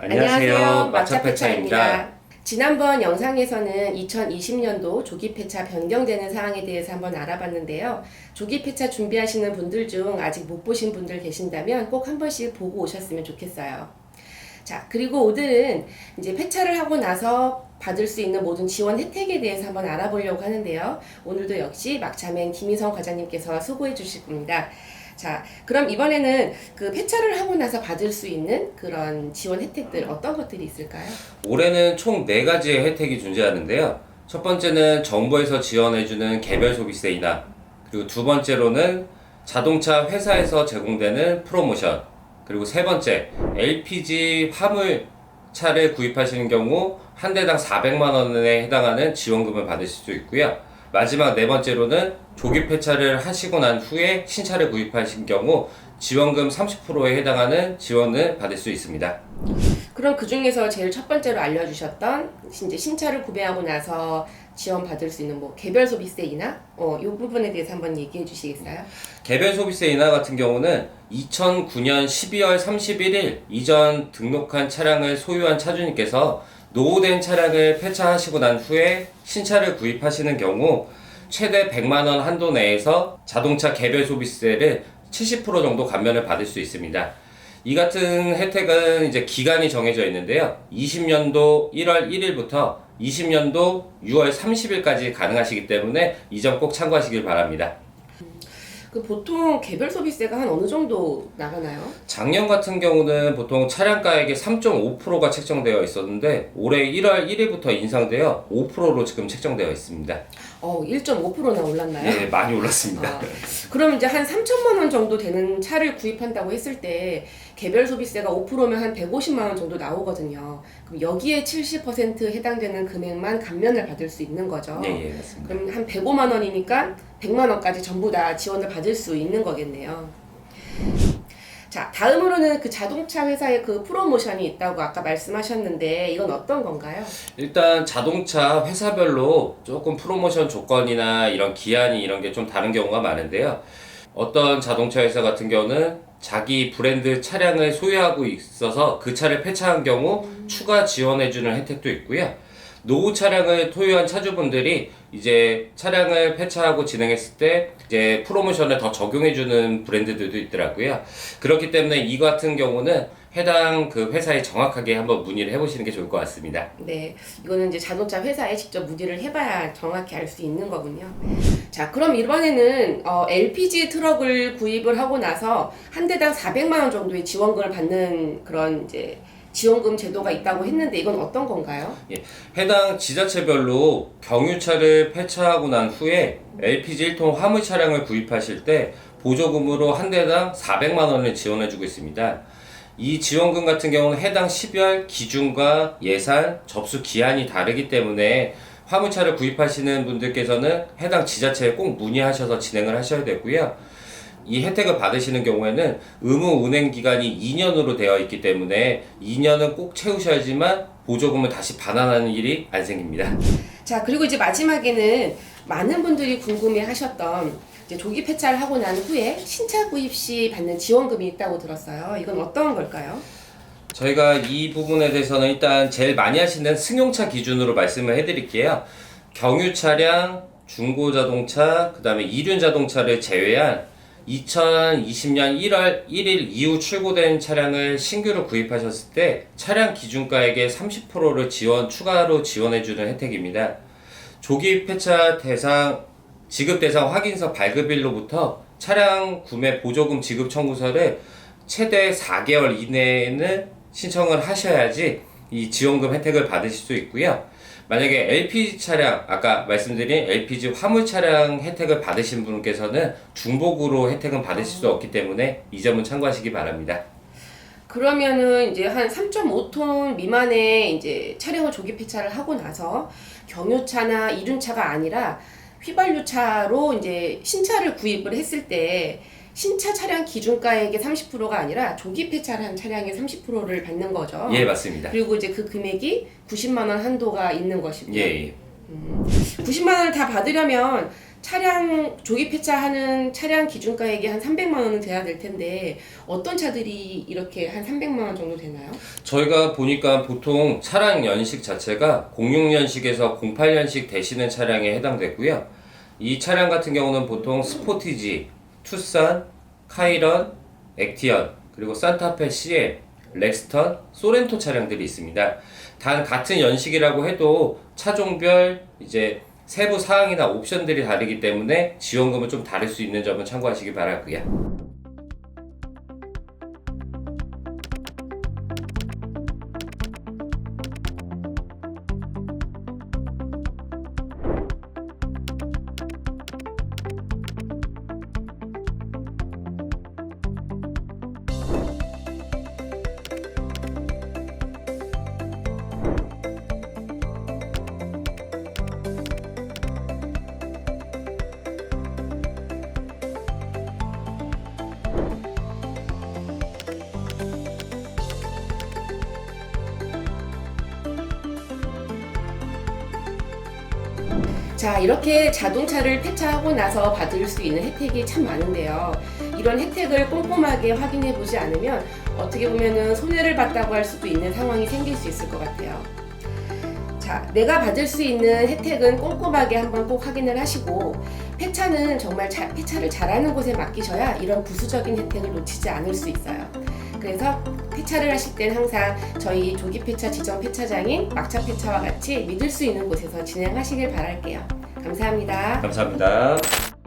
안녕하세요. 마차폐차입니다. 지난번 영상에서는 2020년도 조기 폐차 변경되는 사항에 대해서 한번 알아봤는데요. 조기 폐차 준비하시는 분들 중 아직 못 보신 분들 계신다면 꼭 한 번씩 보고 오셨으면 좋겠어요. 자, 그리고 오늘은 이제 폐차를 하고 나서 받을 수 있는 모든 지원 혜택에 대해서 한번 알아보려고 하는데요. 오늘도 역시 막차맨 김희성 과장님께서 수고해 주실 겁니다. 자, 그럼 이번에는 그 폐차를 하고 나서 받을 수 있는 그런 지원 혜택들 어떤 것들이 있을까요? 올해는 총 4가지의 혜택이 존재하는데요. 첫 번째는 정부에서 지원해주는 개별 소비세 인하, 그리고 두 번째로는 자동차 회사에서 제공되는 프로모션, 그리고 세 번째, LPG 화물 차를 구입하시는 경우 한 대당 400만 원에 해당하는 지원금을 받으실 수 있고요. 마지막 네 번째로는 조기 폐차를 하시고 난 후에 신차를 구입하신 경우 지원금 30%에 해당하는 지원을 받을 수 있습니다. 그럼 그 중에서 제일 첫 번째로 알려주셨던 이제 신차를 구매하고 나서 지원 받을 수 있는 뭐 개별 소비세 인하, 어, 이 부분에 대해서 한번 얘기해 주시겠어요? 개별 소비세 인하 같은 경우는 2009년 12월 31일 이전 등록한 차량을 소유한 차주님께서 노후된 차량을 폐차하시고 난 후에 신차를 구입하시는 경우 최대 100만 원 한도 내에서 자동차 개별 소비세를 70% 정도 감면을 받을 수 있습니다. 이 같은 혜택은 이제 기간이 정해져 있는데요. 20년도 1월 1일부터 20년도 6월 30일까지 가능하시기 때문에 이 점 꼭 참고하시길 바랍니다. 그 보통 개별 소비세가 한 어느 정도 나가나요? 작년 같은 경우는 보통 차량가액의 3.5%가 책정되어 있었는데 올해 1월 1일부터 인상되어 5%로 지금 책정되어 있습니다. 어, 1.5%나 올랐나요? 네, 많이 올랐습니다. 아, 그럼 이제 한 3천만 원 정도 되는 차를 구입한다고 했을 때 개별 소비세가 5%면 한 150만 원 정도 나오거든요. 그럼 여기에 70% 해당되는 금액만 감면을 받을 수 있는 거죠. 예, 예, 맞습니다. 그럼 한 105만 원이니까 100만 원까지 전부 다 지원을 받을 수 있는 거겠네요. 자, 다음으로는 그 자동차 회사의 그 프로모션이 있다고 아까 말씀하셨는데 이건 어떤 건가요? 일단 자동차 회사별로 조금 프로모션 조건이나 이런 기한이 이런 게 좀 다른 경우가 많은데요. 어떤 자동차 회사 같은 경우는 자기 브랜드 차량을 소유하고 있어서 그 차를 폐차한 경우 추가 지원해주는 혜택도 있고요. 노후 차량을 토유한 차주분들이 이제 차량을 폐차하고 진행했을 때 이제 프로모션을 더 적용해주는 브랜드들도 있더라고요. 그렇기 때문에 이 같은 경우는 해당 그 회사에 정확하게 한번 문의를 해보시는 게 좋을 것 같습니다. 네, 이거는 이제 자동차 회사에 직접 문의를 해봐야 정확히 알 수 있는 거군요. 자, 그럼 이번에는 어, LPG 트럭을 구입을 하고 나서 한 대당 400만 원 정도의 지원금을 받는 그런 이제 지원금 제도가 있다고 했는데 이건 어떤 건가요? 예, 해당 지자체별로 경유차를 폐차하고 난 후에 LPG 1톤 화물 차량을 구입하실 때 보조금으로 한 대당 400만 원을 지원해주고 있습니다. 이 지원금 같은 경우는 해당 시별 기준과 예산, 접수 기한이 다르기 때문에 화물차를 구입하시는 분들께서는 해당 지자체에 꼭 문의하셔서 진행을 하셔야 되고요. 이 혜택을 받으시는 경우에는 의무 운행 기간이 2년으로 되어 있기 때문에 2년은 꼭 채우셔야지만 보조금을 다시 반환하는 일이 안 생깁니다. 자, 그리고 이제 마지막에는 많은 분들이 궁금해 하셨던 이제 조기 폐차를 하고 난 후에 신차 구입 시 받는 지원금이 있다고 들었어요. 이건 어떤 걸까요? 저희가 이 부분에 대해서는 일단 제일 많이 하시는 승용차 기준으로 말씀을 해드릴게요. 경유 차량, 중고 자동차, 그 다음에 이륜 자동차를 제외한 2020년 1월 1일 이후 출고된 차량을 신규로 구입하셨을 때 차량 기준가액의 30%를 지원, 추가로 지원해주는 혜택입니다. 조기 폐차 대상, 지급 대상 확인서 발급일로부터 차량 구매 보조금 지급 청구서를 최대 4개월 이내에는 신청을 하셔야지 이 지원금 혜택을 받으실 수 있고요. 만약에 LPG 차량, 아까 말씀드린 LPG 화물 차량 혜택을 받으신 분께서는 중복으로 혜택은 받으실 수 없기 때문에 이 점은 참고하시기 바랍니다. 그러면은 이제 한 3.5톤 미만의 이제 차량을 조기 폐차를 하고 나서 경유차나 이륜차가 아니라 휘발유차로 이제 신차를 구입을 했을 때 신차 차량 기준가액의 30%가 아니라 조기 폐차를 한 차량의 30%를 받는 거죠. 예, 맞습니다. 그리고 이제 그 금액이 90만 원 한도가 있는 것이고요. 예, 예. 90만 원을 다 받으려면 차량 조기 폐차하는 차량 기준가액이 한 300만 원은 돼야 될 텐데 어떤 차들이 이렇게 한 300만 원 정도 되나요? 저희가 보니까 보통 차량 연식 자체가 06년식에서 08년식 되시는 차량에 해당되고요. 이 차량 같은 경우는 보통 스포티지, 투싼, 카이런, 액티언, 그리고 산타페 CL, 렉스턴, 소렌토 차량들이 있습니다. 단 같은 연식이라고 해도 차종별 이제 세부 사항이나 옵션들이 다르기 때문에 지원금은 좀 다를 수 있는 점은 참고하시기 바라고요. 자, 이렇게 자동차를 폐차하고 나서 받을 수 있는 혜택이 참 많은데요. 이런 혜택을 꼼꼼하게 확인해 보지 않으면 어떻게 보면은 손해를 봤다고 할 수도 있는 상황이 생길 수 있을 것 같아요. 자, 내가 받을 수 있는 혜택은 꼼꼼하게 한번 꼭 확인을 하시고 폐차는 정말 자- 폐차를 잘하는 곳에 맡기셔야 이런 부수적인 혜택을 놓치지 않을 수 있어요. 그래서 폐차를 하실 땐 항상 저희 조기 폐차 지정 폐차장인 막차 폐차와 같이 믿을 수 있는 곳에서 진행하시길 바랄게요. 감사합니다. 감사합니다.